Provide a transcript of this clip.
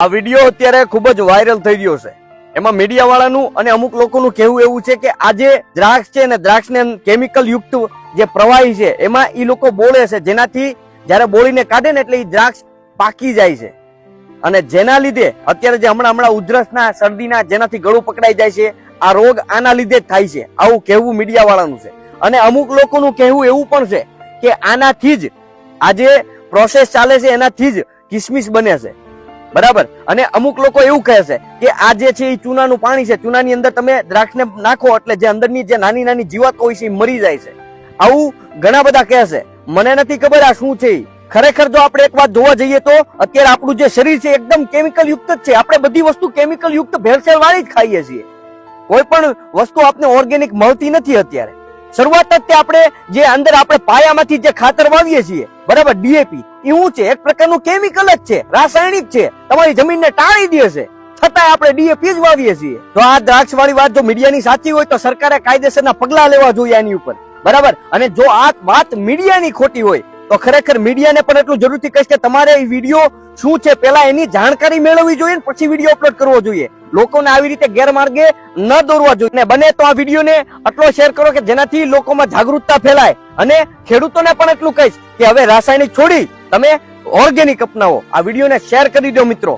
આ વીડિયો અત્યારે ખૂબ જ વાયરલ થઈ ગયો છે. એમાં મીડિયા વાળાનું અને અમુક લોકોનું કહેવું એવું છે કે આ જે દ્રાક્ષ છે ને દ્રાક્ષને કેમિકલ યુક્ત જે પ્રવાહી છે, એમાં એ લોકો બોળે છે. જેનાથી જ્યારે બોળીને કાઢે ને એટલે એ દ્રાક્ષ પાકી જાય છે. અને જેના લીધે અત્યારે જે હમણાં હમણાં ઉધરસના શરદીના જેનાથી ગળું પકડાઈ જાય છે, આ રોગ આના લીધે જ થાય છે. આવું કહેવું મીડિયા વાળાનું છે. અને અમુક લોકોનું કહેવું એવું પણ છે કે આનાથી જ આ જે પ્રોસેસ ચાલે છે, એનાથી જ કિસમિસ બને છે. બરાબર? અને અમુક લોકો એવું કહે છે કે આ જે છે એ ચૂનાનું પાણી છે, ચૂનાની અંદર તમે દ્રાક્ષને નાખો એટલે જે અંદરની જે નાની નાની જીવાતો હોય છે એ મરી જાય છે. આવું ઘણા બધા કહે છે. મને નથી ખબર આ શું છે ખરેખર જો આપણે એક વાત જોવા જઈએ તો અત્યારે આપણું જે શરીર છે એકદમ કેમિકલ યુક્ત જ છે. આપણે બધી વસ્તુ કેમિકલ યુક્ત ભેળસેળ વાળી જ ખાઈએ છીએ. કોઈ પણ વસ્તુ આપને ઓર્ગેનિક મળતી નથી અત્યારે. શરૂઆત જ તે આપણે જે અંદર આપણે પાયામાંથી જે ખાતર વાવીએ છીએ, બરાબર ડીએપી એ શું છે? એક પ્રકારનું કેમિકલ જ છે, રાસાયણિક છે. તમારી જમીનને ટાળી દે છે. છતાં આપણે ડીએપી જ વાવીએ છીએ. તો આ દ્રાક્ષ વાળી વાત જો મીડિયાની સાચી હોય તો સરકારે કાયદેસરના પગલા લેવા જોઈએ એની ઉપર. બરાબર? અને જો આ વાત મીડિયાની ખોટી હોય તો ખરેખર મીડિયાને પણ એટલું જરૂરથી કહીશ કે તમારે એ વીડિયો શું છે પેલા એની જાણકારી મેળવવી જોઈએ ને પછી વીડિયો અપલોડ કરવો જોઈએ. લોકોને આવી રીતે ગેરમાર્ગે ન દોરવા જોઈએ. ને બને તો આ વિડીયોને આટલો શેર કરો કે જેનાથી લોકોમાં જાગૃતતા ફેલાય. અને ખેડૂતોને પણ એટલું કહીશ કે હવે રાસાયણિક છોડી તમે ઓર્ગેનિક અપનાવો. આ વિડીયોને શેર કરી દો મિત્રો.